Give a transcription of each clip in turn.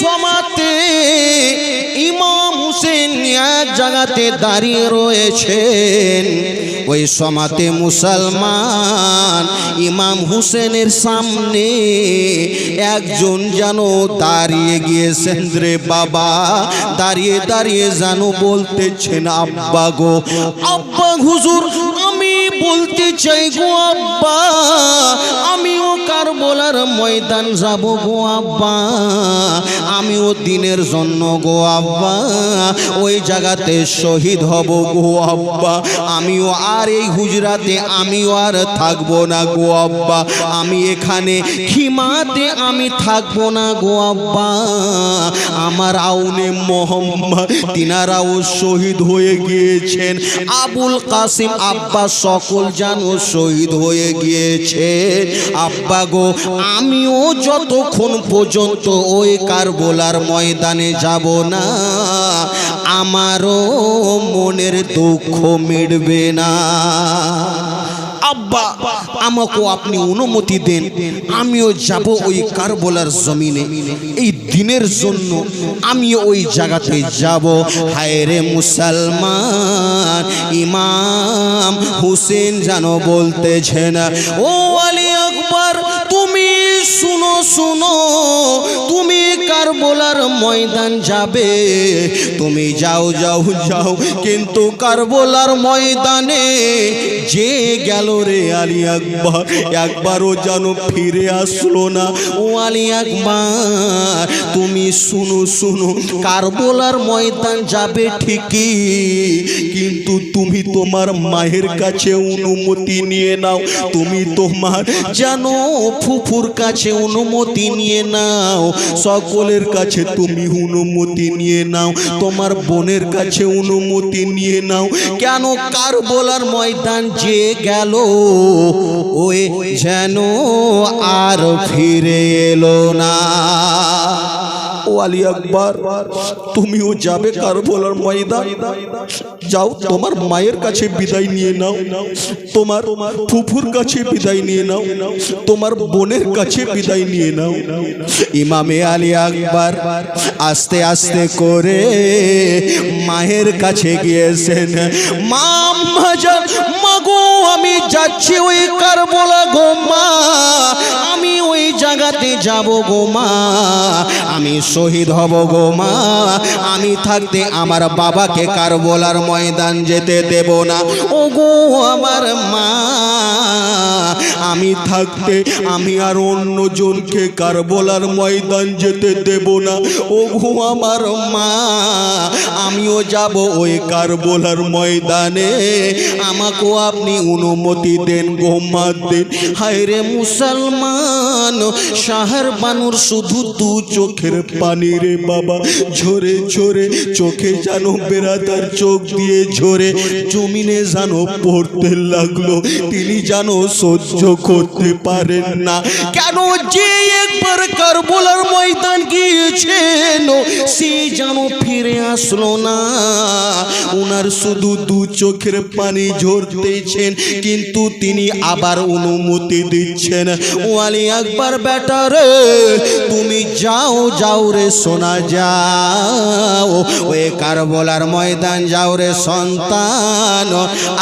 সমাতে ইমাম হুসেন এক জায়গাতে দাঁড়িয়ে রয়েছেন। ওই সমাতে মুসলমান ইমাম হুসেনের সামনে একজন যেন দাঁড়িয়ে গিয়েছেন রে বাবা, দাঁড়িয়ে দাঁড়িয়ে যেন বলতেছেন, আব্বা গো, আব্বা হুজুর বলতে চাই গো আব্বা, আমিও কার বলার ময়দান যাব গো আব্বা, আমিও দিনের জন্য গো আব্বা, ওই জায়গাতে শহীদ হব গো আব্বা, আমিও আর এই হুজরাতে, আমিও আর থাকব না গো আব্বা, আমি এখানে খিমাতে আমি থাকব না গো আব্বা আমার আউনে মোহাম্মদ তিনারাও শহীদ হয়ে গিয়েছেন। আবুল কাসিম আব্বা সকল জানো শহীদ হয়ে গিয়েছে আব্বা গো, আমিও যতক্ষণ পর্যন্ত ওই কার কারবোলার ময়দানে যাব না, আমারও মনের দুঃখ মিটবে না। আব্বা, আমাকেও আপনি অনুমতি দেন। আমিও যাব ওই কারবোলার জমিনে। এই দিনের জন্য আমি ওই জায়গাতে যাব। হায় রে মুসলমান, ইমাম হুসেন যেন বলতেছেন ও আলী আকবর, তুমি শুনো শুনো, তুমি কারবোলার ময়দান যাবে। তুমি যাও যাও যাও, কিন্তু কারবোলার ময়দানে যে গেল রে আলী আকবর। একবারও যেন ফিরে আসলো না। ও আলী আকবর, তুমি শুনো শুনো, কারবোলার ময়দান যাবে ঠিকই, কিন্তু তুমি তোমার মায়ের কাছে অনুমতি নিয়ে নাও। তুমি তোমার যেন ফুফুর কাছে অনুমতি নিয়ে নাও। সকলের কাছে তুমি অনুমতি নিয়ে নাও, তোমার বোনের কাছে অনুমতি নিয়ে নাও। কেন কার বলার ময়দান যে গেল? ওই যেন আর ফিরে এলো না। ও আলী আকবর, তুমিও যাবে কারবোলার ময়দান। যাও, তোমার মায়ের কাছে বিদায় নিয়ে নাও, তোমার ফুফুর কাছে বিদায় নিয়ে নাও, তোমার বোনের কাছে বিদায় নিয়ে নাও। ইমামে আলী আকবর আস্তে আস্তে করে মায়ের কাছে গিয়েছেন। মাগো, আমি যাচ্ছি ওই কারবোলা গো মা, আমি ওই জায়গাতে যাব গো মা, আমি শহীদ হব গো মা আমি থাকতে আমার বাবাকে কারবোলার ময়দান যেতে দেব না? ও গো আমার মা, আমি থাকতে আমি আর অন্য জনকে কারবোলার ময়দান যেতে দেব না? ও গো আমার মা, আমিও যাব ওই কারবোলার ময়দানে। আমাকেও আপনি অনুমতি দেন গো মা দেন হায় রে মুসলমান শাহর বানুর শুধু দু চোখের পানি রে বাবা। ঝরে ঝরে চোখে যেন বেড়াতার চোখ দিয়ে ঝরে, জমিনে যেন পড়তে লাগল। তিনি যেন সহ্য করতে পারেন না। কেন যে একবার কারবোলার ময়দান গিয়েছেন সে যেন ফিরে আসলো না। ওনার শুধু দু চোখের পানি ঝরতেছেন, কিন্তু তিনি আবার অনুমতি দিচ্ছেন। ওয়ালি একবার বেটার তুমি যাও যাও রে শোনা যাও। ওই কারবলার ময়দান যাও রে সন্তান।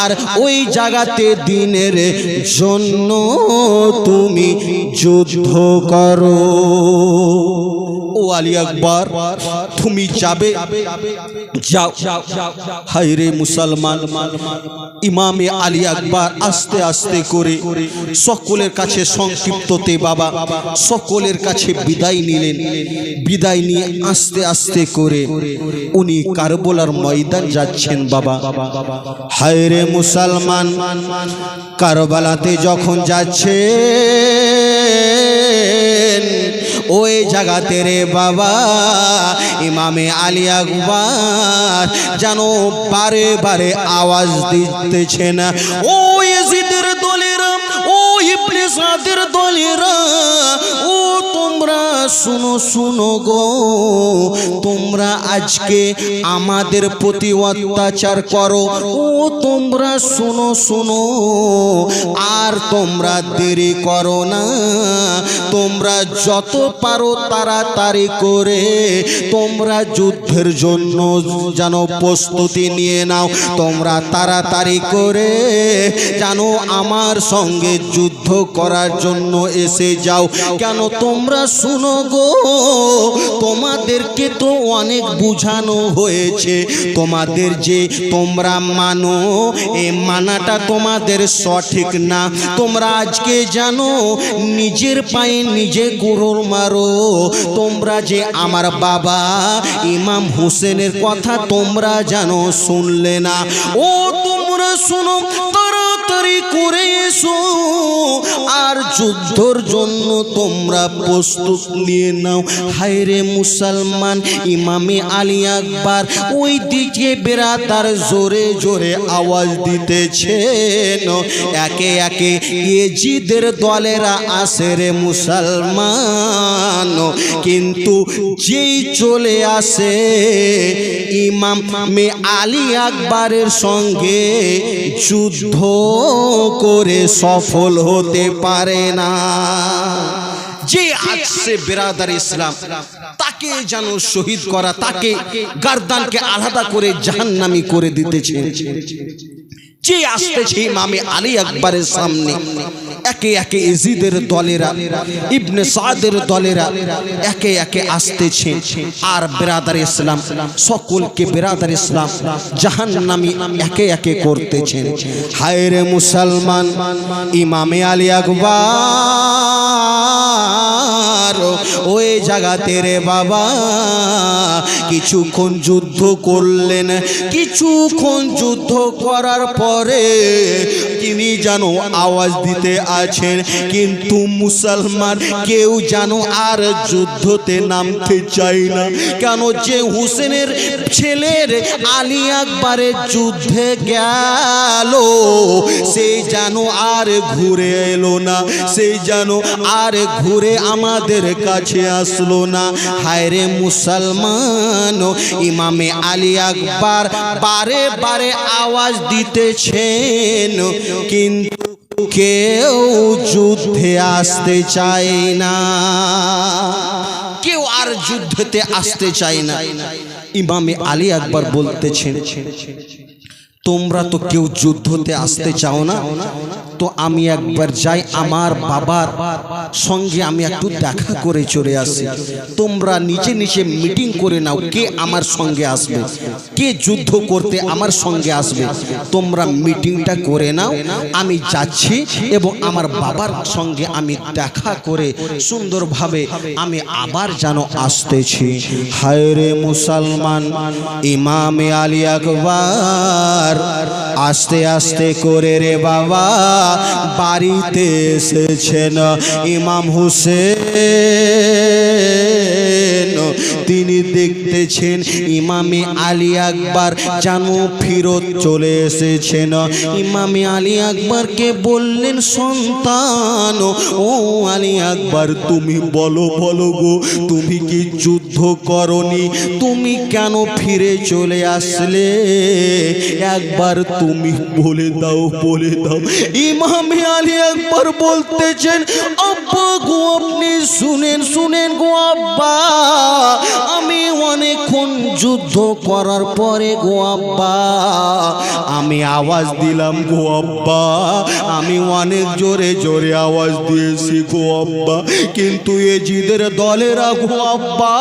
আর ওই জায়গাতে দিনের জন্য তুমি যুদ্ধ করো। ও আলী আকবর, তুমি যাবে? যাও। হায় রে মুসলমান, ইমামে আলী আকবর আস্তে আস্তে করে সকলের কাছে সংক্ষিপ্ততে বাবা, সকলের কাছে বিদায় নিলেন। বিদায় নিয়ে আস্তে আস্তে করে উনি কারবোলার ময়দান যাচ্ছেন বাবা। হায় রে মুসলমান, কারবালাতে যখন যাচ্ছে ওই জায়গাতে রে বাবা ইমামে আলিয়া গুবার যেন বারে বারে আওয়াজ দিতেছে না ও শুনো শুনো গো। তোমরা আজকে আমাদের প্রতি অত্যাচার করো। ও, তোমরা শুনো শুনো। আর তোমরা দেরি করো না। তোমরা যত পারো তাড়াতাড়ি করে তোমরা যুদ্ধের জন্য যেন প্রস্তুতি নিয়ে নাও। তোমরা তাড়াতাড়ি করে যেন আমার সঙ্গে যুদ্ধ করার জন্য এসে যাও। কেন তোমরা শুনো গো, তোমাদেরকে তো অনেক বুঝানো হয়েছে। তোমাদের যে তোমরা মানো, এ মানাটা তোমাদের সঠিক না। তোমরা আজকে জানো, নিজের পায়ে নিজে গরুর মারো। তোমরা যে আমার বাবা, ইমাম হোসেনের কথা তোমরা জানো, শুনলে না। ও তোমরা শুনো তাড়াতাড়ি করে এসো আর যুদ্ধর জন্য তোমরা প্রস্তুত নিয়ে নাও। হায়রে মুসলমান, ইমামে আলী আকবর ওই দিকে বেরাতার জোরে জোরে আওয়াজ দিতেছেন। একে একে ইয়েজিদের দলেরা আসে রে মুসলমান। কিন্তু যেই চলে আসে ইমাম মে আলী আকবরের সঙ্গে যুদ্ধ করে সফল হতে পারে না। যে আসছে বেরাদার ইসলাম, তাকে যেন শহীদ করা, তাকে গার্দানকে আলাদা করে জাহান্নামি করে দিতেছে যে আসতেছে ইমামে আলী আকবরের সামনে। একে একে ইজিদের দলেরা ইবনে সাদের দলেরা একে একে আসতেছে। আর বেরাদার ইসলাম সকলকে বেরাদার ইসলাম জাহান্নামি একে একে করতেছেন হায় রে মুসলমান ইমামে আলী আকবর ওই জায়গাতে রে বাবা কিছুক্ষণ যুদ্ধ করলেন। কিছুক্ষণ যুদ্ধ করার পরে তিনি যেন আওয়াজ দিতে আছেন, কিন্তু মুসলমান কেউ যেন আর যুদ্ধতে নামতে চাই না। কেন যে হুসেনের ছেলের আলী আকবরের যুদ্ধে গেল সেই যেন আর ঘুরে এলো না সেই যেন আর ঘুরে আমাদের কাছে আসলো না। হায়রে মুসলমান, ইমামে আলী আকবর বারে বারে আওয়াজ দিতেছেন কিন্তু কেউ যুদ্ধে আসতে চায় না। কেউ আর যুদ্ধতে আসতে চায় না। ইমামে আলী আকবর বলতেছেন তোমরা তো কেউ যুদ্ধতে আসতে চাও না? তো আমি একবার যাই আমার বাবার সঙ্গে আমি একটু দেখা করে চলে আসি। তোমরা নিচে নিচে মিটিং করে নাও কে আমার সঙ্গে আসবে, কে যুদ্ধ করতে আমার সঙ্গে আসবে। তোমরা মিটিংটা করে নাও, আমি যাচ্ছি এবং আমার বাবার সঙ্গে আমি দেখা করে সুন্দরভাবে আমি আবার যেন আসতেছি। হায় রে মুসলমান, ইমামে আলী আকবর। আস্তে আস্তে করে রে বাবা বাড়িতে এসেছেন ইমাম হুসেন। তিনি দেখতেছেন ইমামে আলী আকবর যেন ফিরত চলে এসেছেন। ইমামে আলী আকবরকে বললেন, সন্তান, ও আলী আকবর, তুমি বলো বলো গো, তুমি কি যুদ্ধ করনি? তুমি কেন ফিরে চলে আসলে? একবার তুমি বলে দাও বলে দাও। ইমামে আলী একবার বলতেছেন, আব্বা গো, আপনি শুনেন শুনেন গো আব্বা আমি অনেকক্ষণ যুদ্ধ করার পরে গো আব্বা, আমি আওয়াজ দিলাম গো আব্বা, আমি অনেক জোরে জোরে আওয়াজ দিয়েছি গো আব্বা, কিন্তু এ জিদের দলেরা গো আব্বা,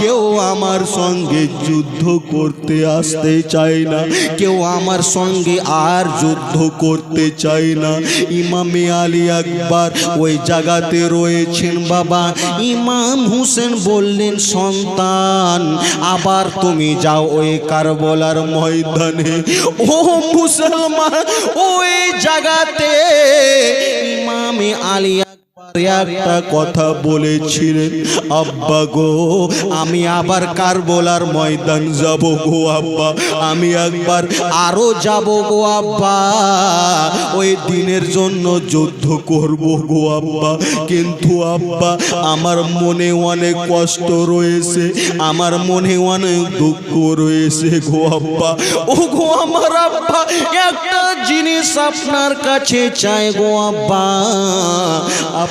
কেউ আমার সঙ্গে যুদ্ধ করতে আসতে চায় না, কেউ আমার সঙ্গে আর যুদ্ধ করতে চায় না। ইমামে আলী আকবর ওই জায়গাতে রয়েছেন বাবা, ইমাম হুসেন বললেন সন্তান আবার তুমি যাও ওই কারবলার ময়দানে। ও মুসলমান ওই জায়গাতে মামি আলী আকবর একটা কথা বলেছিলেন আব্বা গো, আমি আবার কারবলার ময়দান যাব গো আব্বা, আমি একবার আরও যাব গো আব্বা। ওই দিনের জন্য যুদ্ধ করব গো আব্বা, কিন্তু আব্বা, আমার মনে অনেক কষ্ট রয়েছে, আমার মনে অনেক দুঃখ রয়েছে গো আব্বা। ও গো আমার আব্বা, একটা জিনিস আপনার কাছে চাই গো আব্বা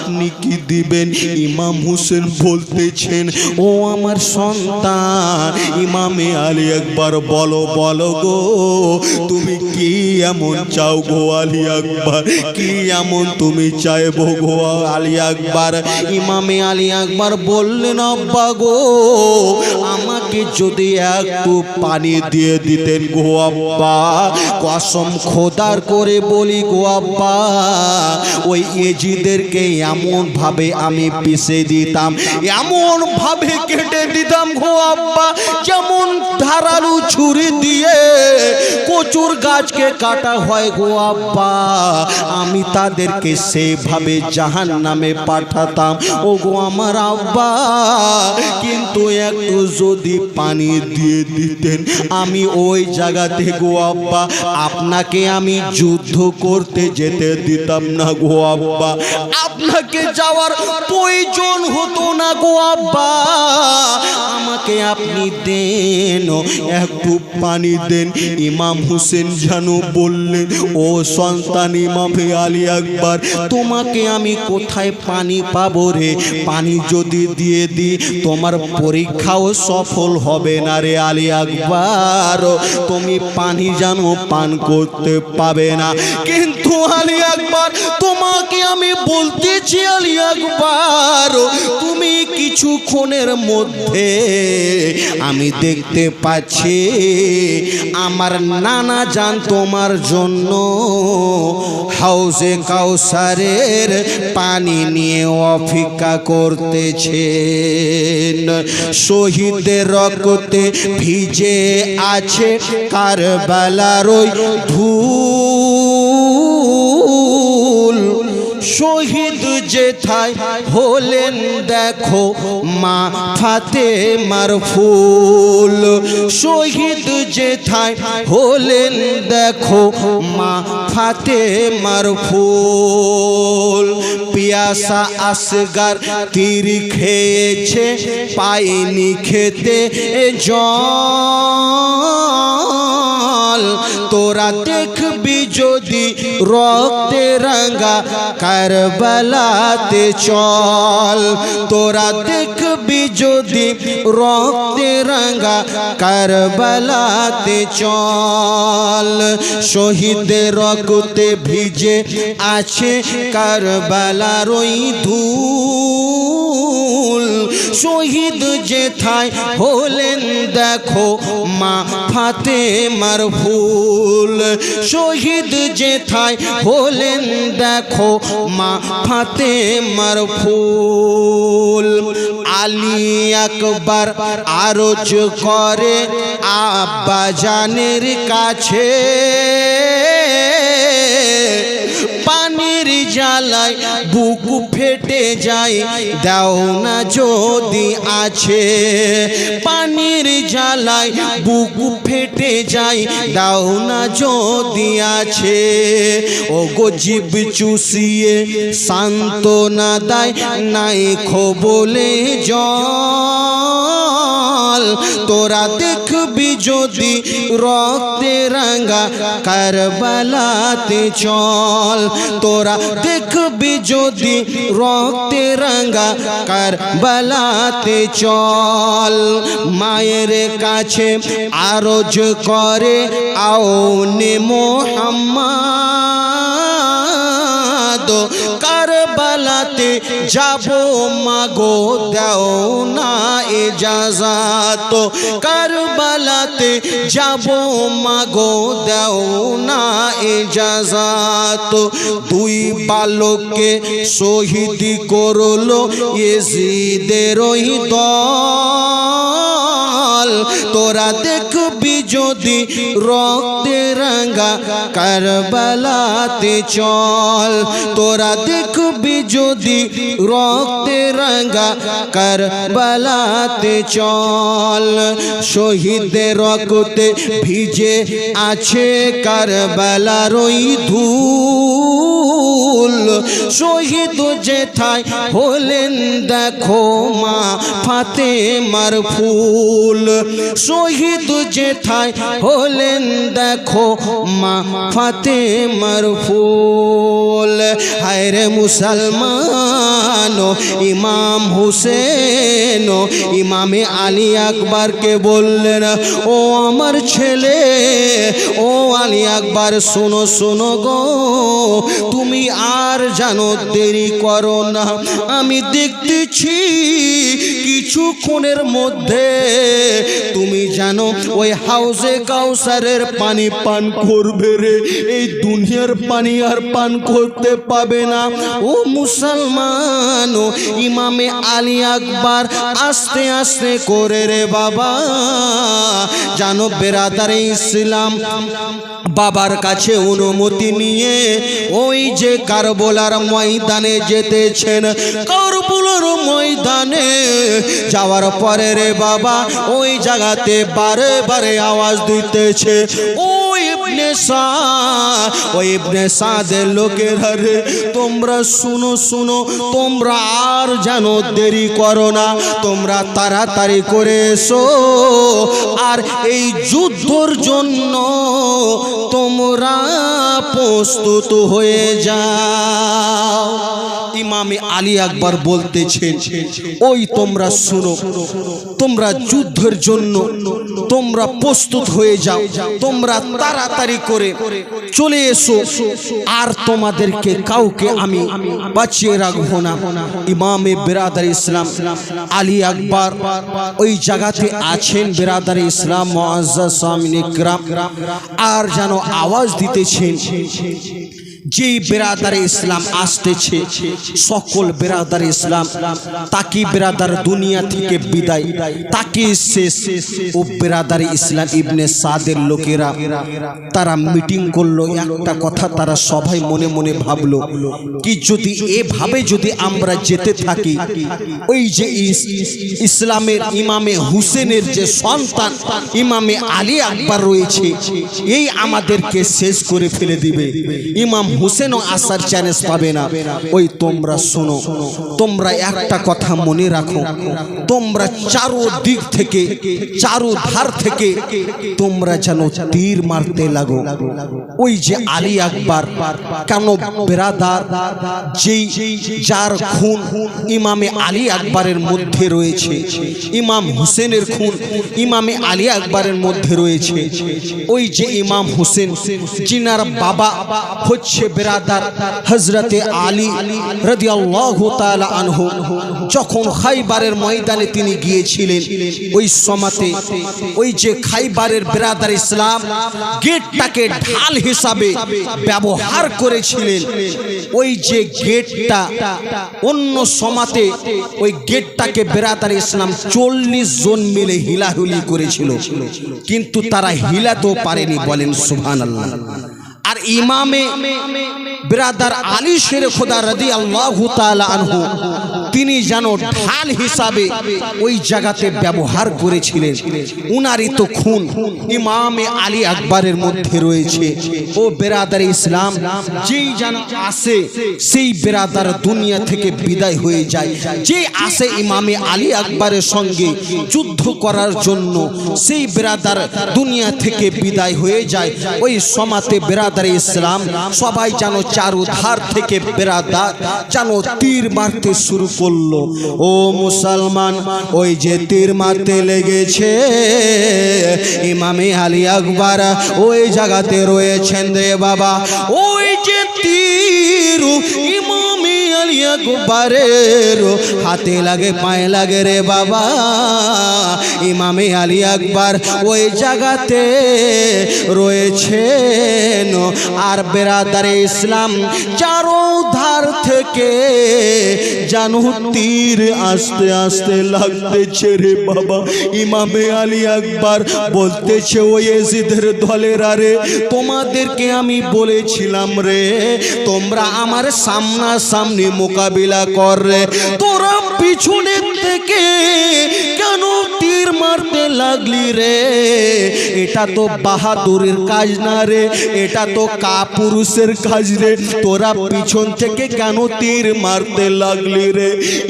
আপনি কি দিবেন? ইমাম হোসেন বলতেছেন, ও আমার সন্তান, ইমামে আলী একবার বলো বলো গো, তুমি কি এমন চাও গো আলী আকবার? কি এমন তুমি চাইব গো আলী আকবার? ইমামে আলী আকবার বললেন, আব্বা গো, আমাকে যদি একটু পানি দিয়ে দিতেন গো আব্বা, কসম খোদার করে বলি গো আব্বা, ওই এজিদেরকে এমন ভাবে আমি পিষে দিতাম এমন ভাবে কেটে দিতাম গো আব্বা, যেমন ধারালু ছুরি দিয়ে কচুর গাছকে কাটা হয় গো আব্বা। আমি তাদেরকে সেভাবে জাহান নামে পাঠাতাম ও গো আমার আব্বা, কিন্তু একটু যদি পানি দিয়ে দিতেন, আমি ওই জায়গাতে গো আব্বা, আপনাকে আমি যুদ্ধ করতে যেতে দিতাম না গো আব্বা। আপনাকে যাওয়ার প্রয়োজন হতো না গো আব্বা। আমাকে আপনি দেন একটু পানি দেন। ইমাম হোসেন জানো বললেন, ও সন্তান ইমামে আলী আকবর, তোমাকে আমি কোথায় পানি পাবো রে? পানি যদি দিয়ে দিই, তোমার পরীক্ষাও সফল হবে না রে আলী আকবর। তুমি পানি জানো পান করতে পাবে না। কিন্তু আলী আকবর, তোমাকে আমি বলতেছি আলী আকবর তুমি কিছুক্ষণের মধ্যে আমি দেখতে পাচ্ছি আমার নানা জান তোমার জন্য হাউসে কাউসারের পানি নিয়ে অপেক্ষা করতেছেন। শহীদের রক্তে ভিজে আছে কারবালার ওই ধূল শহীদ যেথায় হলেন, দেখো মা ফাতে মার ফুল শহীদ যেথায় হলেন, দেখো মা ফাতে মার ফুল পিয়াসা আসগার তীর খেয়েছে, পাইনি খেতে জল। তোরা দেখবি যদি রক্তে রাঙ্গা কারবালাতে চল। তোরা দেখবি যদি রক্তে রাঙ্গা কারবালাতে চল। শহীদের রক্তে ভিজে আছে কারবালার ওই ধূল। শহীদ যেথায় হলেন দেখো মা ফাতে মার ফুল। শহীদ যেথায় হলেন দেখো মা ফাতে মার ফুল। আলী আকবর আরজ করে আব্বা জানের কাছে। পানির জ্বালায় বুক ফেটে যায়। দাও না যদি আছে পানির জ্বালায় বুক ফেটে যায়। দাও না যদি আছে ও গো চুষিয়ে শান্ত না দেয়। নাই খোবলে জল, তোরা দেখবি যদি রক্তে রাঙ্গা কারবালাতে চল, তোরা দেখবি যদি রক্তে রাঙ্গা কারবালাতে চল। মায়ের কাছে আরজ করে, আও নে মোহাম্মদ। কারবালাতে যাব, মাগো দাও না এজাজাত কারবালাতে যাব, মাগো দাও না এজাজাত দুই বালককে শহীদ করল এজিদের ওই দল। তোরা দেখবি যদি রক্তে রাঙ্গা কারবালাতে চল, তোরা দেখবি যদি রক্তে রাঙ্গা কারবালাতে চল। শহীদদের রক্তে ভিজে আছে কারবালার ওই ধূল। শহীদ যেথায় হলেন দেখো মা ফাতে মার ফুল। শহীদ যেথায় হলেন দেখো মা ফাতে মার ফুল। হায় রে মুসলমান ইমাম হুসেন ইমামে আলী আকবরকে বললেন, ও আমার ছেলে, ও আলী আকবর, শোনো শোনো গো, তুমি আর জানো দেরি করো না। আমি দেখতেছি কিছুক্ষণের মধ্যে তুমি জানো ওই হাউসে কাউসারের পানি পান করবে রে। এই দুনিয়ার পানি আর পান করতে পাবে না। ও মুসলমান, ও ইমামে আলী আকবর, আস্তে আস্তে করে রে বাবা। জানো বেরাদারে ইসলাম বাবার কাছে অনুমতি নিয়ে ওই যে কারবোলার ময়দানে যেতেছেন, কারবোলার ময়দানে যাওয়ার পরে রে বাবা, ওই জায়গাতে বারে বারে আওয়াজ দিতেছে। ওই ইবনে ইবনে সাদের লোকেরা রে তোমরা শুনো শুনো, তোমরা আর যেন দেরি করো না, তোমরা তাড়াতাড়ি করে এসো। আর এই যুদ্ধর জন্য তোমরা প্রস্তুত হয়ে যাও। ইমামে আলী আকবর বলতেছেন, ওই তোমরা শুনো, তোমরা যুদ্ধের জন্য তোমরা প্রস্তুত হয়ে যাও, তোমরা তাড়াতাড়ি করে চলে এসো। আর তোমাদেরকে কাউকে আমি বাঁচিয়ে রাখব না। ইমামে বেরাদার ইসলাম আলী আকবর ওই জায়গাতে আছেন বেরাদার ইসলাম আর যেন আওয়াজ দিতেছেন যেই বেরাদারে ইসলাম আসতেছে, সকল বেরাদার ইসলাম তাকে বেরাদার দুনিয়া থেকে বিদায় তাকে শেষ। ও বেরাদার ইসলাম ইবনে সাদের লোকেরা, তারা মিটিং করল, একটা কথা তারা সবাই মনে মনে ভাবলো, কি যদি এভাবে যদি আমরা যেতে থাকি, ওই যে ইস- ইসলামের ইমামে হুসেনের যে সন্তান, ইমামে আলী আকবর রয়েছে, এই আমাদেরকে শেষ করে ফেলে দিবে। ইমাম হুসেনও আসার চ্যালেঞ্জ পাবে না। ওই তোমরা শোনো তোমরা একটা কথা মনে রাখো। তোমরা চারো দিক থেকে চারো ধার থেকে তোমরা যেন তীর মারতে লাগো। ওই যে আলী আকবর কেন বেরাদার যেই যার খুন ইমামে আলী আকবরের মধ্যে রয়েছে। ইমাম হুসেনের খুন ইমামে আলী আকবরের মধ্যে রয়েছে। ওই যে ইমাম হুসেন জিনার বাবা হচ্ছে বেরাদার হজরতে আলী রাদিয়াল্লাহু তাআলা আনহু, যখন খাইবারের ময়দানে তিনি গিয়েছিলেন, ওই সমাতে ওই যে খাইবারের বেরাদার ইসলাম গেটটাকে ঢাল হিসাবে ব্যবহার করেছিলেন। ওই যে গেটটা অন্য সমাতে ওই গেটটাকে বেরাদার ইসলাম চল্লিশ জন মিলে হিলাহুলি করেছিল। কিন্তু তারা হিলাতেও পারেনি বলেন সুবহান আল্লাহ আর ইমামে বিরাদার আলী শের খোদা রাদি আল্লাহ আনহু। তিনি যেন ঢাল হিসাবে ওই জায়গাতে ব্যবহার করেছিলেন। উনারই তো খুন। ইমামে আলী আকবরের মধ্যে রয়েছে। ও বেরাদার ইসলাম, যেই যেন আসে, সেই বেরাদার দুনিয়া থেকে বিদায় হয়ে যায়। যে আসে ইমামে আলী আকবরের সঙ্গে যুদ্ধ করার জন্য, সেই বেরাদার দুনিয়া থেকে বিদায় হয়ে যায়। ওই সমাতে বেরাদার ইসলাম সবাই যেন চারুধার থেকে বেরাদার যেন তীর মারতে শুরু করল ও মুসলমান, ওই যে তীর মারতে লেগেছে। ইমামে আলী আকবর ওই জায়গাতে রয়েছেন রে বাবা। ওই যে তীর, ইমামে আলী আকবরের হাতে লাগে, পায়ে লাগে রে বাবা। ইমামে আলী আকবর ওই জায়গাতে রয়েছেন। আর বেরাদারে ইসলাম চারো ধার থেকে জানু তীর আস্তে আস্তে লাগতেছে রে বাবা। ইমামে আলী আকবর বলতেছে, ওই এজিদের দলের আরে, তোমাদেরকে আমি বলেছিলাম রে, তোমরা আমার সামনা সামনি মোকাবিলা কর। তোরা পিছনের থেকে কেন তীর মারতে লাগলি রে? এটা তো বাহাদুরের কাজ না রে, এটা তো কাপুরুষের কাজ রে। তোরা পিছন থেকে কেন তীর মারতে লাগলি রে?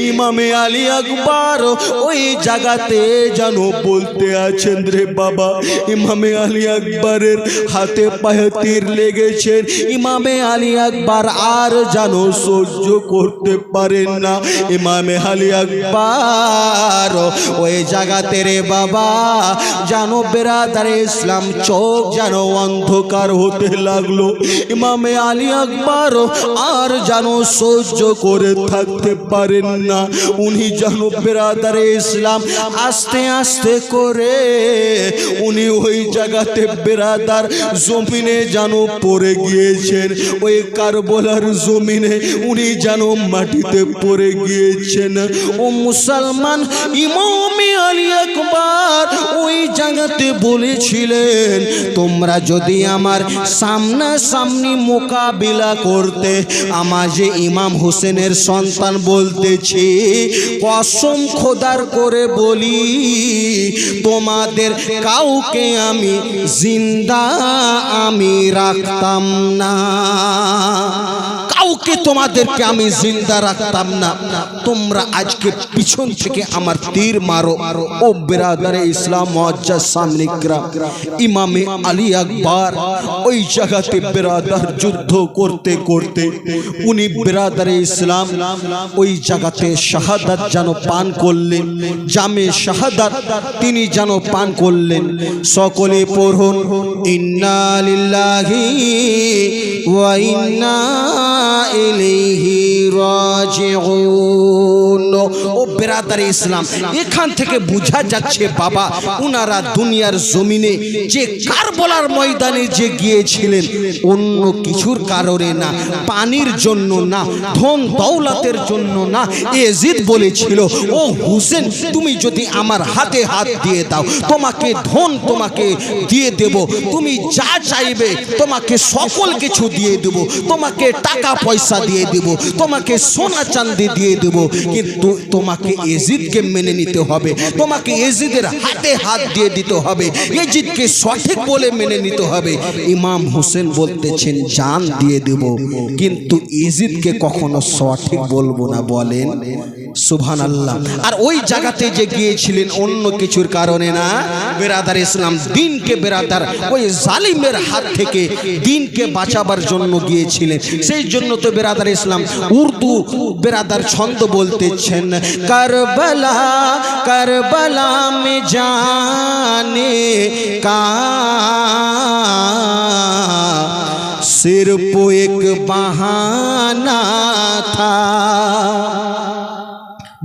ইমামে আলী আকবর ওই জায়গাতে যেন বলতে আছেন রে বাবা, ইমামে আলী আকবরের হাতে পায়ে তীর লেগেছেন ইমামে আলী আকবর আর যেন সহ্য করতে পারেন না। ইমামে আলী আকবর ওই জায়গাতে রে বাবা, জানো বেরাদারে ইসলাম চোখ যেন অন্ধকার হতে লাগল। ইমামে আলী আকবর আর যেন সহ্য করে থাকতে পারেন না। উনি যেন বেরাদারে ইসলাম আস্তে আস্তে করে, উনি ওই জায়গাতে বেরাদার জমিনে যেন পড়ে গিয়েছেন। ওই কারবলার জমিনে উনি যেন মাটিতে পড়ে গিয়েছেন। ও মুসলমান, ইমামে আলী আকবর ওই জায়গাতে বলেছিলেন, তোমরা যদি আমার সামনা সামনি মোকাবিলা করতে আমার যে ইমাম হোসেনের সন্তান বলতেছি, কসম খোদার করে বলি, তোমাদের কাউকে আমি জিন্দা আমি রাখতাম না। কাউকে তোমাদেরকে আমি জিন্দা রাখতাম না। তোমরা আজকে পিছন থেকে আমার তীর মারো। ও বেরাদারে ইসলাম সামনিকরা ইমামে আলী আকবর ওই জায়গাতে বেরাদার যুদ্ধ করতে করতে উনি বেরাদারে ইসলাম, ওই জায়গাতে শাহাদাত যেন পান করলেন, জামে শাহাদাত তিনি যেন পান করলেন। সকলে পড়ুন, ইন্না লিল্লাহি ওয়া ইন্না ইলাইহি রাজিউন। ও বেরাদার ইসলাম, এখান থেকে বোঝা যাচ্ছে বাবা, উনারা দুনিয়ার জমিনে যে কারবলার ময়দানে যে গিয়েছিলেন, অন্য কিছুর কারণে না, পানির জন্য না, ধন দৌলতের জন্য না এজিদ বলেছিল, ও হুসেন, তুমি যদি আমার হাতে হাত দিয়ে দাও, তোমাকে ধন তোমাকে দিয়ে দেব, তুমি যা চাইবে, তোমাকে সকল কিছু দিয়ে দেব, তোমাকে টাকা পয়সা দিয়ে দেব, তোমাকে সোনা চান্দি দিয়ে দেব, কিন্তু তোমাকে এজিদকে মেনে নিতে হবে। তোমাকে এজিদের হাতে হাত দিয়ে দিতে হবে। এজিদকে সঠিক বলে মেনে নিতে হবে। ইমাম হোসেন বলতেছেন, জান দিয়ে দেব। কিন্তু এজিদকে কখনো সঠিক বলব না, বলেন। সুবহান আল্লাহ আর ওই জায়গাতে যে গিয়েছিলেন অন্য কিছুর কারণে না বেরাদার ইসলাম দিনকে বেরাদার ওই জালিমের হাত থেকে দিনকে বাঁচাবার জন্য গিয়েছিলেন সেই জন্য তো বেরাদার ইসলাম উর্দু বেরাদার ছন্দ বলতেছেন কারবালা কারবালা মে জানে কা सिर्फ एक बहाना था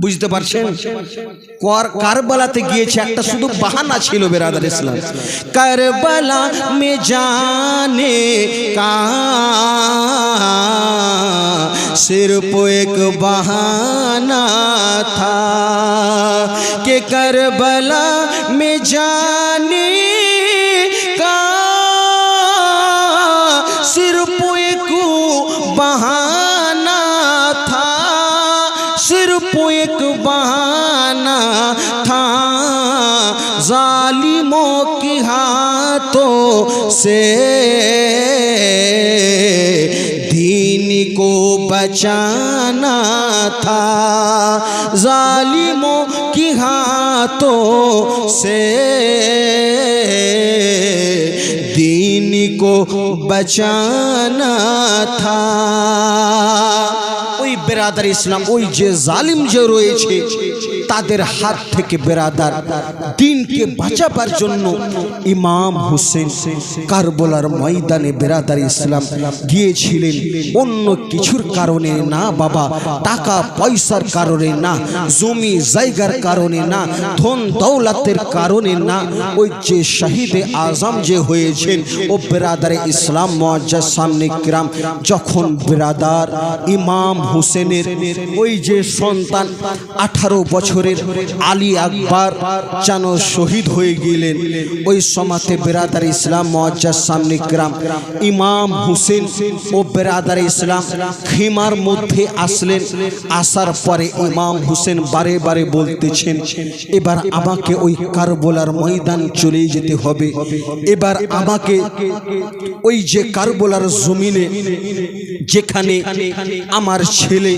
বুঝতে পারছেন কর কারবালাতে গিয়েছে একটা শুধু বাহানা ছিল বেরাদার ইসলাম কারবালা মে জানে কা सिर्फ एक बहाना था कि करबला में जाने जालिमों की हाथों से दीन को बचाना था जालिमों की हाथों से दीन को बचाना था ওই বেরাদার ইসলাম ওই যে জালিম যে রয়েছে তাদের হাত থেকে বেরাদার দিনকে বাঁচাবার জন্য ইমাম হোসেন কারবলার ময়দানে বেরাদার ইসলাম গিয়েছিলেন। অন্য কিছুর কারণে না বাবা, টাকা পয়সার কারণে না, জমি জায়গার কারণে না, ধন দৌলতের কারণে না, ওই যে শহীদে আজম যে হয়েছেন, ও বেরাদারে ইসলাম মজ্জার সামনে গ্রাম যখন বেরাদার ইমাম হোসেনের ওই যে সন্তান আঠারো বছরের আলী আকবর যেন শহীদ হয়ে গেলেন। ওই সমাতে বেরাদার ইসলাম মজ্জার সামনে গ্রাম। ইমাম হুসেন ও বেরাদার ইসলাম খিমার মধ্যে আসলেন। আসার পরে ইমাম হুসেন বারে বারে বলতেছেন, এবার আমাকে ওই কারবোলার ময়দান চলে যেতে হবে। এবার আমাকে ওই যে কারবোলার জমিনে যেখানে আমার ছেলে,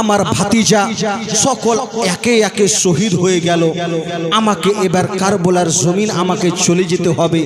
আমার ভাতিজা সকল একে একে শহীদ হয়ে গেল। আমাকে এবার কারবোলার জমিন আমাকে চলে যেতে হবে।